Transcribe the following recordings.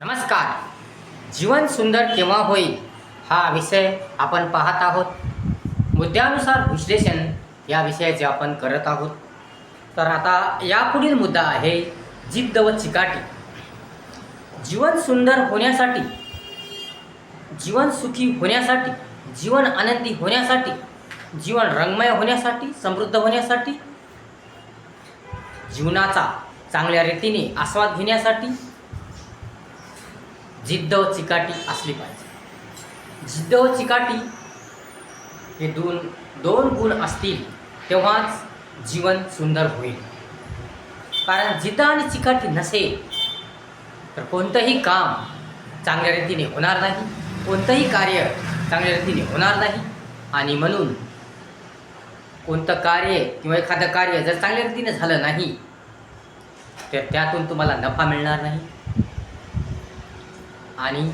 नमस्कार. जीवन सुंदर केव्हा होईल हा विषय आपण पाहत आहोत. मुद्द्यानुसार विश्लेषण या विषयाचे आपण करत आहोत. तर आता यापुढील मुद्दा आहे जिद्द व चिकाटी. जीवन सुंदर होण्यासाठी जीवन सुखी होण्यासाठी जीवन आनंदी होण्यासाठी जीवन रंगमय होण्यासाठी समृद्ध होण्यासाठी जीवनाचा चांगल्या रीतीने आस्वाद घेण्यासाठी जिद्द व चिकाटी असली पाहिजे. जिद्द व चिकाटी हे दोन दोन गुण असतील तेव्हाच जीवन सुंदर होईल. कारण जिद्द आणि चिकाटी नसेल तर कोणतंही काम चांगल्या रीतीने होणार नाही कोणतंही कार्य चांगल्या रीतीने होणार नाही. आणि म्हणून कोणतं कार्य किंवा एखादं कार्य जर चांगल्या रीतीने झालं नाही तर त्यातून तुम्हाला नफा मिळणार नाही. आणि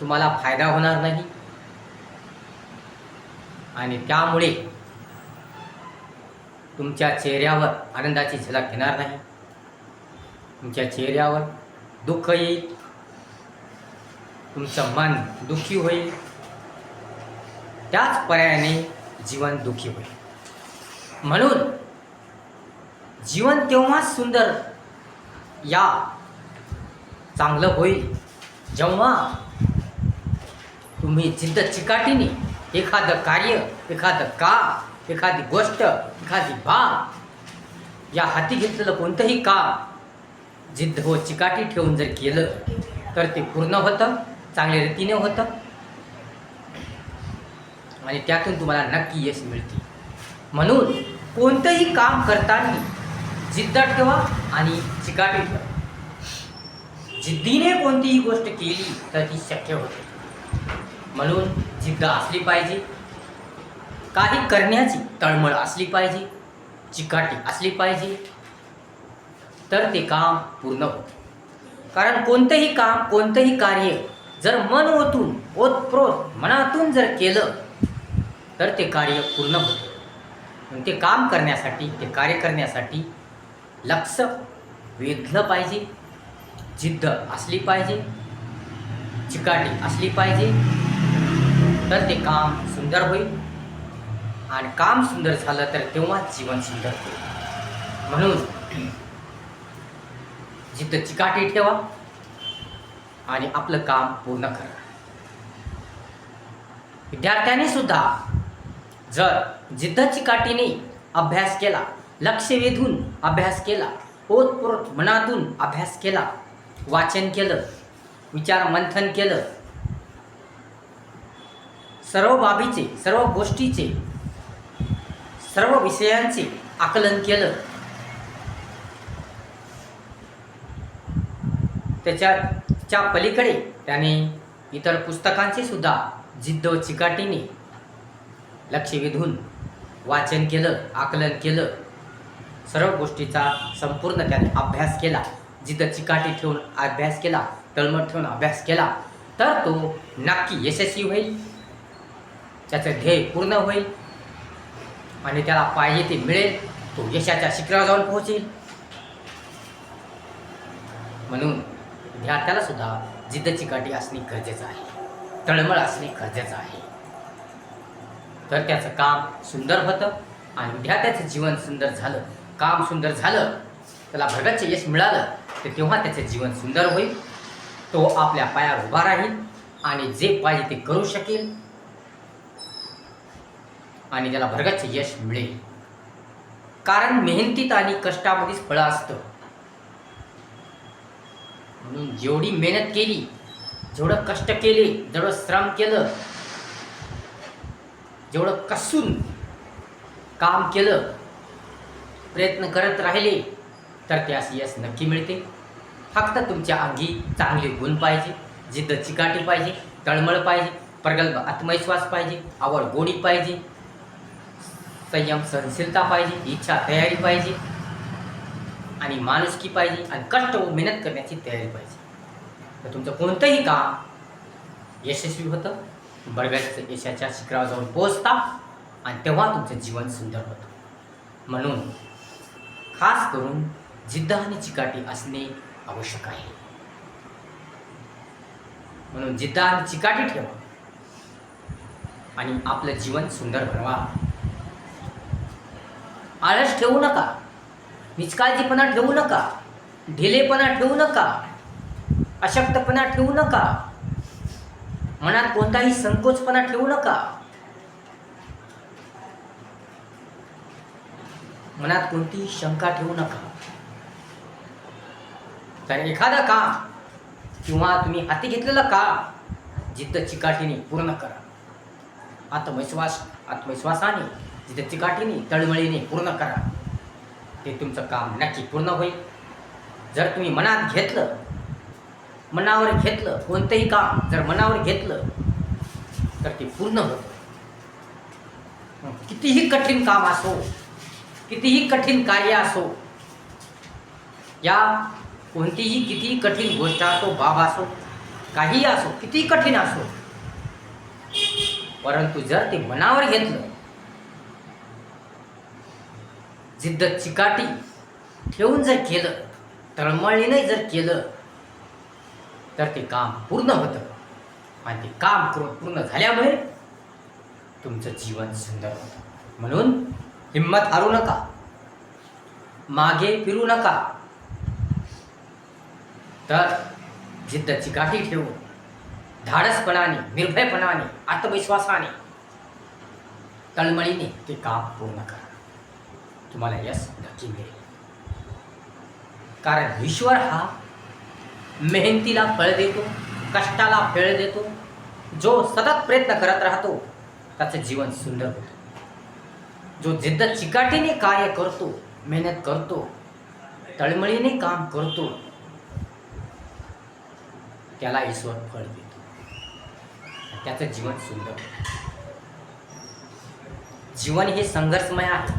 तुम्हाला फायदा होणार नाही. आणि त्यामुळे तुमच्या चेहऱ्यावर आनंदाची झलक येणार नाही. तुमच्या चेहऱ्यावर दुःख येईल. तुमचं मन दुःखी होईल. त्याच पर्यायाने जीवन दुःखी होईल. म्हणून जीवन तेव्हाच सुंदर या चांगलं होईल. जेव्हा तुम्ही जिद्द चिकाटीने एखादं कार्य एखादं काम एखादी गोष्ट एखादी बाब या हाती घेतलेलं कोणतंही काम जिद्द व चिकाटी ठेवून जर केलं तर ते पूर्ण होतं चांगल्या रीतीने होतं. आणि त्यातून तुम्हाला नक्की यश मिळते. म्हणून कोणतंही काम करताना जिद्द ठेवा आणि चिकाटी ठेवा. जिद्दीने कोणतीही गोष्ट केली तर ती शक्य होते. म्हणून जिद्द असली पाहिजे. काही करण्याची तळमळ असली पाहिजे. चिकाटी असली पाहिजे. तर ते काम पूर्ण होते. कारण कोणतंही काम कोणतंही कार्य जर मन ओतून ओतप्रोत मनातून जर केलं तर ते कार्य पूर्ण होते. ते काम करण्यासाठी ते कार्य करण्यासाठी लक्ष वेधलं पाहिजे. जिद्द असली पाहिजे चिकाटी असली पाहिजे तर ते काम सुंदर होईल. आणि काम सुंदर झालं तर तेव्हाच जीवन सुंदर होईल. म्हणून जिद्द चिकाटी ठेवा आणि आपलं काम पूर्ण करा. विद्यार्थ्यांनी सुद्धा जर जिद्द चिकाटीने अभ्यास केला लक्ष वेधून अभ्यास केला ओतप्रोत मनातून अभ्यास केला वाचन केलं विचार मंथन केलं. सर्व बाबीचे सर्व गोष्टीचे सर्व विषयांचे आकलन केलं. त्याच्याच्या पलीकडे त्याने इतर पुस्तकांचे सुद्धा जिद्द चिकाटीने लक्ष वेधून वाचन केलं आकलन केलं. सर्व गोष्टीचा संपूर्ण त्याने अभ्यास केला. जिथं चिकाटी ठेवून अभ्यास केला तळमळ ठेवून अभ्यास केला तर तो नक्की यशस्वी होईल. त्याचं ध्येय पूर्ण होईल. आणि त्याला पाहिजे ते मिळेल तो यशाच्या शिखरावर जाऊन पोहोचेल. म्हणून विद्यार्थ्याला सुद्धा जिद्द चिकाटी असणे गरजेचं आहे. तळमळ असणे गरजेचं आहे. तर त्याचं काम सुंदर होतं आणि विद्यार्थ्याचं जीवन सुंदर झालं. काम सुंदर झालं. त्याला भरगतचे यश मिळालं. तर तेव्हा त्याचं जीवन सुंदर होईल. तो आपल्या पायावर उभा राहील आणि जे पाहिजे ते करू शकेल. आणि त्याला भरगतचे यश मिळेल. कारण मेहनतीत आणि कष्टामध्येच फळं असतं. म्हणून जेवढी मेहनत केली जेवढं कष्ट केले जेवढं श्रम केलं जेवढं कसून काम केलं प्रयत्न करत राहिले तर त्यास यश नक्की मिळते. फक्त तुमच्या अंगी चांगले गुण पाहिजे जिद्द चिकाटी पाहिजे तळमळ पाहिजे प्रगल्भ आत्मविश्वास पाहिजे आवड गोडी पाहिजे संयम सहनशीलता पाहिजे इच्छा तयारी पाहिजे आणि माणुसकी पाहिजे आणि कष्ट व मेहनत करण्याची तयारी पाहिजे. तर तुमचं कोणतंही काम यशस्वी होतं. बरगाच्या यशाच्या शिखरावर जाऊन पोचता आणि तेव्हा तुमचं जीवन सुंदर होतं. म्हणून खास करून जिद्द आणि चिकाटी असणे आवश्यक आहे. म्हणून जिद्द आणि चिकाटी ठेवा. आणि आपलं जीवन सुंदर बनवा. आळस ठेवू नका. निष्काळजीपणा ठेवू नका. ढिलेपणा ठेवू नका. अशक्तपणा ठेवू नका. मनात कोणताही संकोचपणा ठेवू नका. मनात कोणतीही शंका ठेवू नका. कारण एखादं काम किंवा तुम्ही हाती घेतलेलं काम जिद्द चिकाटीने पूर्ण करा. आत्मविश्वास आत्मविश्वासाने जिद्द चिकाटीने तळमळीने पूर्ण करा ते तुमचं काम नक्की पूर्ण होईल. जर तुम्ही मनात घेतलं मनावर घेतलं कोणतंही काम जर मनावर घेतलं तर ते पूर्ण होतं. कितीही कठीण काम असो कितीही कठीण कार्य असो या कोणतीही कितीही कठीण गोष्ट असो बाब असो काहीही असो कितीही कठीण असो परंतु जर ते मनावर घेतलं जिद्द चिकाटी ठेवून जर केलं तळमळीने जर केलं तर ते काम पूर्ण होतं. आणि ते काम करून पूर्ण झाल्यामुळे तुमचं जीवन सुंदर होतं. म्हणून हिंमत हारू नका. मागे फिरू नका. तर जिद्द चिकाटी ठेवून धाडसपणाने निर्भयपणाने आत्मविश्वासाने तळमळीने ते काम पूर्ण करा. तुम्हाला यश नक्की मिळेल. कारण ईश्वर हा मेहनतीला फळ देतो कष्टाला फळ देतो जो सतत प्रयत्न करत राहतो त्याचं जीवन सुंदर होतं. जो जिद्द चिकाटीने कार्य करतो मेहनत करतो तळमळीने काम करतो त्याला ईश्वर फळ देतो. त्याचं जीवन सुंदर. जीवन हे संघर्षमय आहे.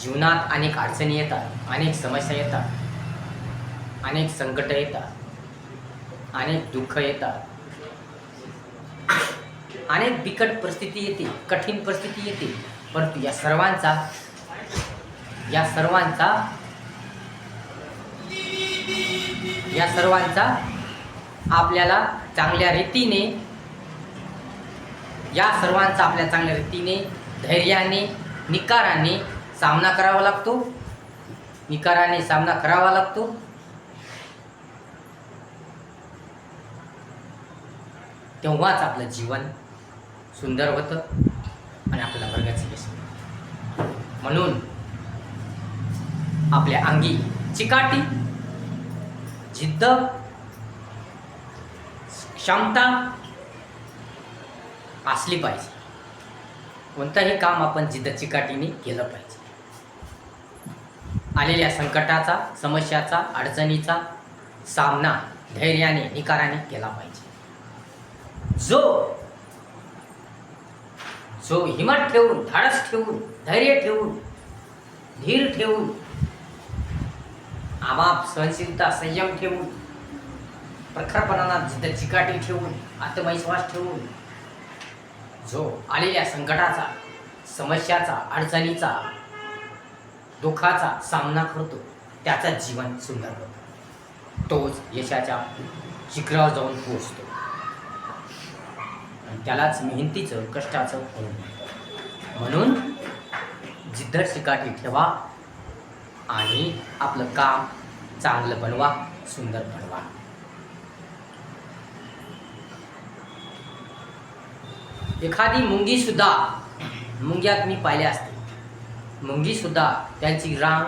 जीवनात अनेक अडचणी येतात अनेक समस्या येतात अनेक संकट येतात अनेक दुःख येतात. अनेक बिकट परिस्थिती येते कठीण परिस्थिती येते परंतु या सर्वांचा या सर्वांचा या सर्वांचा आपल्याला चांगल्या रीतीने या सर्वांचा आपल्या चांगल्या रीतीने धैर्याने निकाराने सामना करावा लागतो. निकाराने सामना करावा लागतो. तेव्हाच आपलं जीवन सुंदर होतं आणि आपल्याला वर्गाचं यश म्हणून आपल्या अंगी चिकाटी जिद्द क्षमता असली पाहिजे. कोणतंही काम आपण जिद्द चिकाटीने केलं पाहिजे. आलेल्या संकटाचा समस्याचा अडचणीचा सामना धैर्याने निकाराने केला पाहिजे. जो जो हिमत ठेवून धाडस ठेवून धैर्य ठेवून धीर ठेवून आमाप सहनशीलता संयम ठेवून प्रखरपणाला जिद्द चिकाटी ठेवून आत्मविश्वास ठेवून जो आलेल्या संकटाचा समस्याचा अडचणीचा दुःखाचा सामना करतो त्याचं जीवन सुंदर होतं. तोच यशाच्या शिखरावर जाऊन पोहोचतो. आणि त्यालाच मेहनतीचं कष्टाचं फळ म्हणून जिद्द चिकाटी ठेवा आणि आपलं काम चांगलं बनवा सुंदर बनवा. एखादी मुंगी सुद्धा मुंग्यात मी पाहिल्या असते. मुंगी सुद्धा त्यांची रांग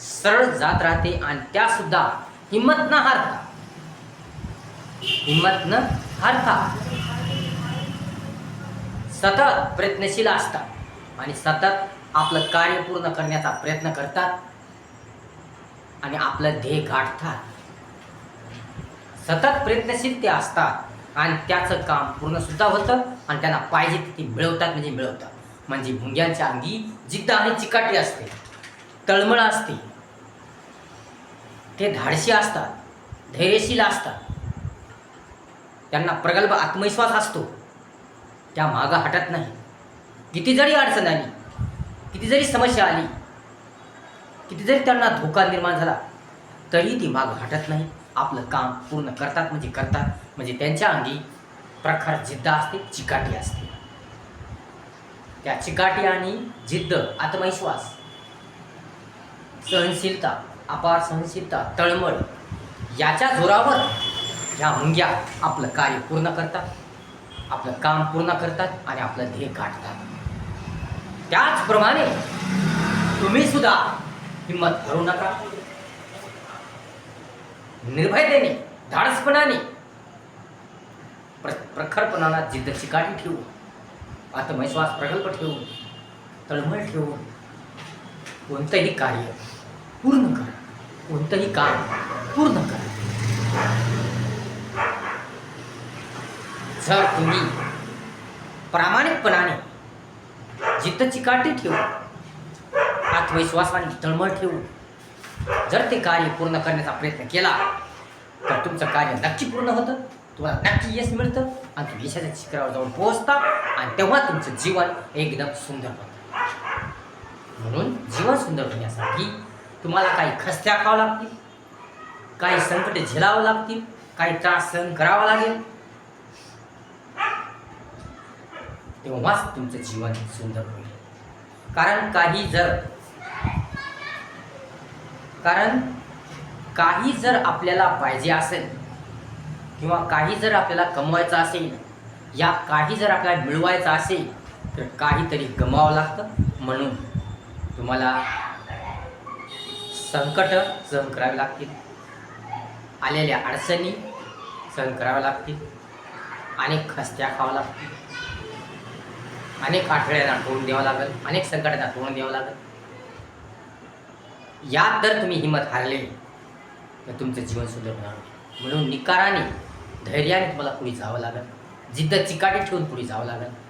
सरळ जात राहते आणि त्या सुद्धा हिंमत न हारता हिंमत न हारता सतत प्रयत्नशील असतात आणि सतत आपलं कार्य पूर्ण करण्याचा प्रयत्न करतात आणि आपलं ध्येय गाठतात. सतत प्रयत्नशील ते असतात. आणि त्याचं काम पूर्णसुद्धा होतं आणि त्यांना पाहिजे ते मिळवतात म्हणजे मिळवतात. म्हणजे मुंग्यांच्या अंगी जिद्द आणि चिकाटी असते तळमळ असते. ते धाडशी असतात धैर्यशील असतात. त्यांना प्रगल्भ आत्मविश्वास असतो. त्या मागं हटत नाही. किती जरी अडचण आली किती जरी समस्या आली किती जरी त्यांना धोका निर्माण झाला तरी ती मागं हटत नाही. आपलं काम पूर्ण करतात म्हणजे करतात. म्हणजे त्यांच्या अंगी प्रखर जिद्द असते चिकाटी असते. त्या चिकाटी आणि जिद्द आत्मविश्वास सहनशीलता अपार सहनशीलता तळमळ याच्या जोरावर ह्या मुंग्या आपलं कार्य पूर्ण करतात आपलं काम पूर्ण करतात आणि आपलं ध्येय गाठतात. त्याचप्रमाणे तुम्ही सुद्धा हिंमत हरू नका. निर्भयतेने धाडसपणाने प्र प्रखरपणाला जिद्द चिकाटी ठेवू आत्मविश्वास प्रगल्भ ठेवून तळमळ ठेवून कोणतंही कार्य पूर्ण करा कोणतंही काम पूर्ण करा. जर तुम्ही प्रामाणिकपणाने जिद्द चिकाटी ठेवून आत्मविश्वासाने तळमळ ठेवून जर ते कार्य पूर्ण करण्याचा प्रयत्न केला तर तुमचं कार्य नक्की पूर्ण होतं तुम्हाला नक्की यश मिळतं आणि तुम्ही यशाच्या शिखरावर जाऊन पोहोचता आणि तेव्हा तुमचं जीवन एकदम सुंदर होतं. म्हणून जीवन सुंदर होण्यासाठी तुम्हाला काही खस्त्या खावं लागतील काही संकट झेलावं लागतील काही त्रास सहन करावा लागेल. तेव्हाच तुमचं जीवन सुंदर होईल. कारण काही जर कारण काही जर आपल्याला पाहिजे असेल किंवा काही जर आपल्याला कमवायचं असेल या काही जर आपल्याला मिळवायचं असेल तर काहीतरी गमावं लागतं. म्हणून तुम्हाला संकट सहन करावी लागतील. आलेल्या अडचणी सहन कराव्या लागतील. अनेक खस्त्या खाव्या लागतील. अनेक आठवड्यांना तोंड द्यावं लागेल. अनेक संकटांना तोंड द्यावं लागेल. यात जर तुम्ही हिंमत हारले तर तुमचं जीवन सुधारणार म्हणून निकाराने धैर्याने तुम्हाला पुढे जावं लागेल. जिद्द चिकाटी ठेवून पुढे जावं लागेल.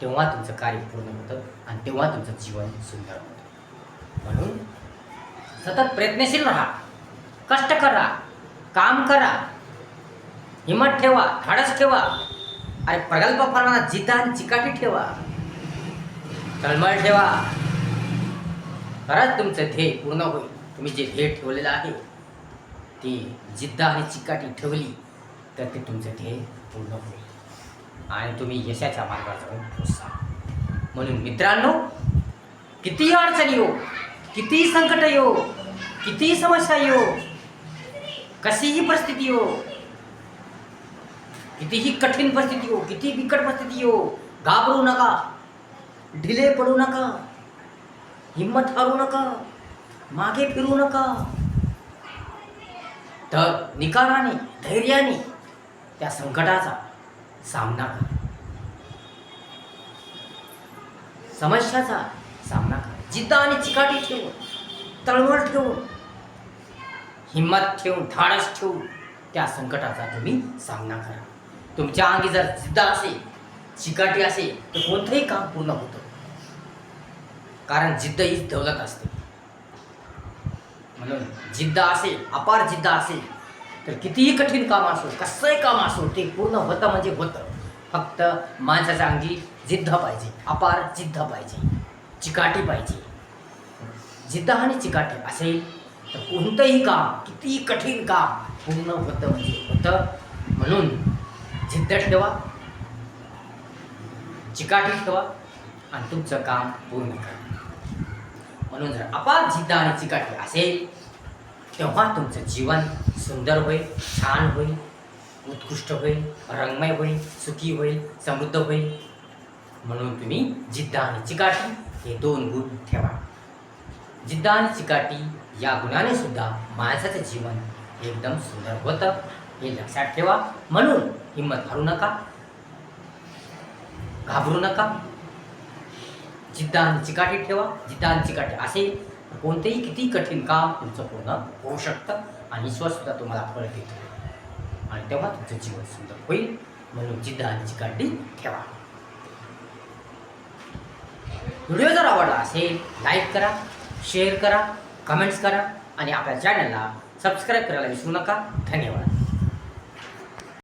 तेव्हा तुमचं कार्य पूर्ण होतं आणि तेव्हा तुमचं जीवन सुंदर होतं. म्हणून सतत प्रयत्नशील राहा. कष्ट करा. काम करा. हिंमत ठेवा. धाडस ठेवा. आणि प्रगल्भ फरवाना जिद्द आणि चिकाटी ठेवा. तळमळ ठेवा. खरंच तुमचं ध्येय पूर्ण होईल. तुम्ही जे ध्येय ठेवलेलं आहे ती जिद्द आणि चिकाटी ठेवली तर ते तुमचं ध्येय पूर्ण होईल. आणि तुम्ही यशाच्या मार्गावर जाऊन पोचता म्हणून मित्रांनो कितीही अडचणी येऊ कितीही संकट येऊ कितीही समस्या येऊ कशीही परिस्थिती येऊ कितीही कठीण परिस्थिती येऊ किती बिकट परिस्थिती येऊ घाबरू नका ढिले पडू नका. हिंमत हारू नका. मागे फिरू नका. तर निकालाने धैर्याने त्या संकटाचा सामना करा. समस्याचा सामना करा. जिद्द आणि चिकाटी ठेवून तळमळ ठेवून हिंमत ठेवून धाडस ठेवून त्या संकटाचा तुम्ही सामना करा. तुमच्या अंगी जर जिद्द असेल चिकाटी असेल तर कोणतंही काम पूर्ण होतं. कारण जिद्द हीच दौलत असते. म्हणून जिद्द असेल अपार जिद्द असेल तर कितीही कठीण काम असो कसंही काम असो ते पूर्ण होतं म्हणजे होतं. फक्त माणसाच्या अंगी जिद्द पाहिजे अपार जिद्द पाहिजे चिकाटी पाहिजे. जिद्द आणि चिकाटी असेल तर कोणतंही काम कितीही कठीण काम पूर्ण होतं म्हणजे होतं. म्हणून जिद्द ठेवा. चिकाटी ठेवा. आणि तुमचं काम पूर्ण करा. म्हणून जर अपार जिद्द आणि चिकाटी असेल तेव्हा तुमचं जीवन सुंदर होईल छान होईल उत्कृष्ट होईल रंगमय होईल सुखी होईल समृद्ध होईल. म्हणून तुम्ही जिद्द आणि चिकाटी हे दोन गुण ठेवा. जिद्द आणि चिकाटी या गुणाने सुद्धा माणसाचं जीवन एकदम सुंदर होतं हे लक्षात ठेवा. म्हणून हिंमत हारू नका घाबरू नका. जिद्द आणि चिकाटी ठेवा जिद्द आणि चिकाटी असेल कोणतेही किती कठीण काम तुमचं पूर्ण होऊ शकतं आणि ईश्वरसुद्धा तुम्हाला फळ देतो. आणि तेव्हा तुमचं जीवन सुंदर होईल. म्हणून जिद्द आणि चिकाटी ठेवा. व्हिडिओ जर आवडला असेल लाईक करा शेअर करा कमेंट्स करा आणि आपल्या चॅनलला सबस्क्राईब करायला विसरू नका. धन्यवाद.